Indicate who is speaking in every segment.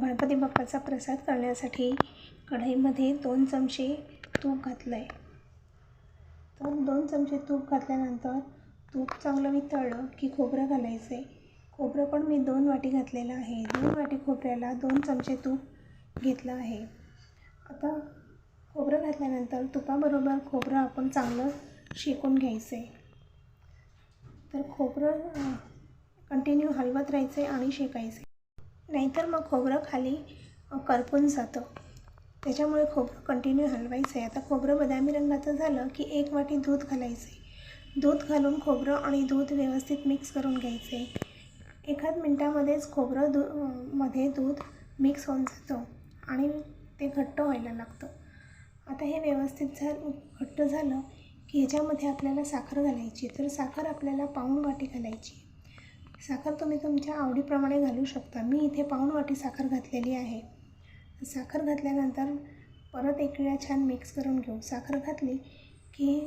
Speaker 1: गणपती बाप्पाचा प्रसाद करण्यासाठी कढईमध्ये दोन चमचे तूप घातलं आहे तर दोन चमचे तूप घातल्यानंतर तूप चांगलं वितळलं की खोबरं घालायचं आहे खोबरं पण मी दोन वाटी घातलेलं आहे. दोन वाटी खोबऱ्याला दोन चमचे तूप घेतलं आहे. आता खोबरं घातल्यानंतर तुपाबरोबर खोबरं आपण चांगलं शेकून घ्यायचं आहे तर खोबरं कंटिन्यू हलवत राहायचं आहे आणि शेकायचं आहे नाहीतर मग खोबरं खाली करपून जातं. त्याच्यामुळे खोबरं कंटिन्यू हलवायचं आहे. आता खोबरं बदामी रंगाचं झालं की एक वाटी दूध घालायचं आहे दूध घालून खोबरं आणि दूध व्यवस्थित मिक्स करून घ्यायचं आहे एखाद मिनटामध्येच खोबरं दू मध्ये दूध मिक्स होऊन जातं आणि ते घट्ट व्हायला लागतं. आता हे व्यवस्थित झा घट्ट झालं की ह्याच्यामध्ये आपल्याला साखर घालायची. तर साखर आपल्याला पाऊण वाटी घालायची. साखर तुम्ही तुमच्या आवडीप्रमाणे घालू शकता. मी इथे पाऊण वाटी साखर घातलेली आहे. साखर घातल्यानंतर परत एक वेळा छान मिक्स करून घेऊ. साखर घातली की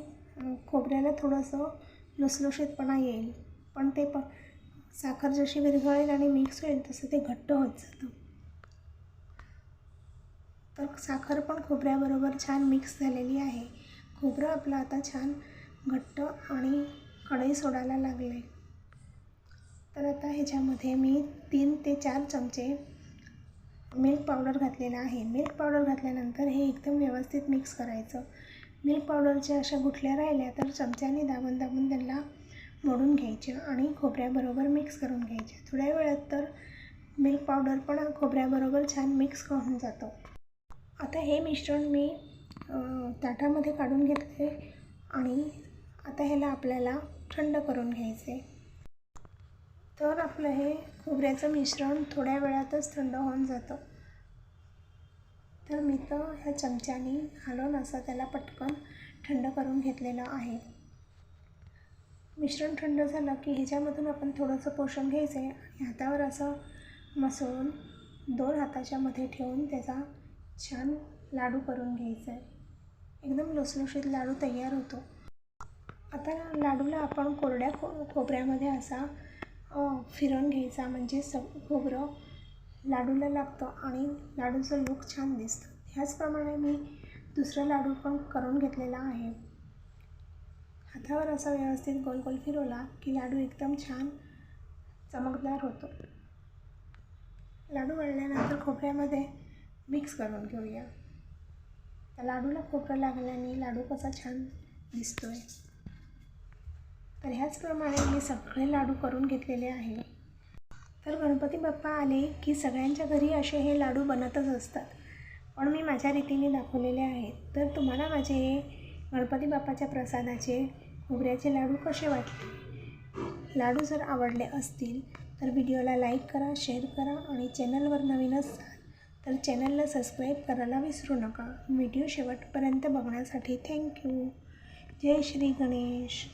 Speaker 1: खोबऱ्याला थोडंसं लुसलुशीतपणा येईल. पण ते प साखर जशी विरघळेल आणि मिक्स होईल तसं ते घट्ट होत जातं. तर साखर पण खोबऱ्याबरोबर छान मिक्स झालेली आहे. खोबरं आपलं आता छान घट्ट आणि कढई सोडायला लागलं आहे तर आता ह्याच्यामध्ये मी तीन ते चार चमचे मिल्क पावडर घातलेला आहे. मिल्क पावडर घातल्यानंतर हे एकदम व्यवस्थित मिक्स करायचं. मिल्क पावडरच्या अशा गुठल्या राहिल्या तर चमच्याने दाबून दाबून त्यांना मोडून घ्यायच्या आणि खोबऱ्याबरोबर मिक्स करून घ्यायच्या थोड्या वेळात तर मिल्क पावडर पण खोबऱ्याबरोबर छान मिक्स होऊन जातो. आता हे मिश्रण मी ताटामध्ये काढून घेतले आणि आता ह्याला आपल्याला थंड करून घ्यायचं. आहे तर आपलं हे खोबऱ्याचं मिश्रण थोड्या वेळातच थंड होऊन जातं. तर मी तर ह्या चमच्याने हलवून असं त्याला पटकन थंड करून घेतलेलं आहे. मिश्रण थंड झालं की ह्याच्यामधून आपण थोडंसं पोषण घ्यायचं आहे आणि हातावर असं मसळून दोन हाताच्या मध्ये ठेवून त्याचा छान लाडू करून घ्यायचा आहे. एकदम लुसलुशीत लाडू तयार होतो. आता लाडूला आपण कोरड्या खो खोबऱ्यामध्ये असा फिरवून घ्यायचा म्हणजे सग खोबरं लाडूला लागतं आणि लाडूचं लुक छान दिसतं. ह्याचप्रमाणे मी दुसरा लाडू पण करून घेतलेला आहे. हातावर असा व्यवस्थित गोल गोल फिरवला की लाडू एकदम छान चमकदार होतो. लाडू वळल्यानंतर खोबऱ्यामध्ये मिक्स करून घेऊया. त्या लाडूला खोबरं लागल्याने लाडू कसा छान दिसतो आहे तर ह्याचप्रमाणे मी सगळे लाडू करून घेतलेले आहे. तर गणपती बाप्पा आले की सगळ्यांच्या घरी असे हे लाडू बनतच असतात. पण मी माझ्या रीतीने दाखवलेले आहेत. तर तुम्हाला माझे हे गणपती बाप्पाच्या प्रसादाचे खोबऱ्याचे लाडू कसे वाटले? लाडू जर आवडले असतील तर व्हिडिओला लाईक करा शेअर करा आणि चॅनलवर नवीन असाल तर चॅनलला सबस्क्राईब करायला विसरू नका. व्हिडिओ शेवटपर्यंत बघण्यासाठी थँक्यू. जय श्री गणेश.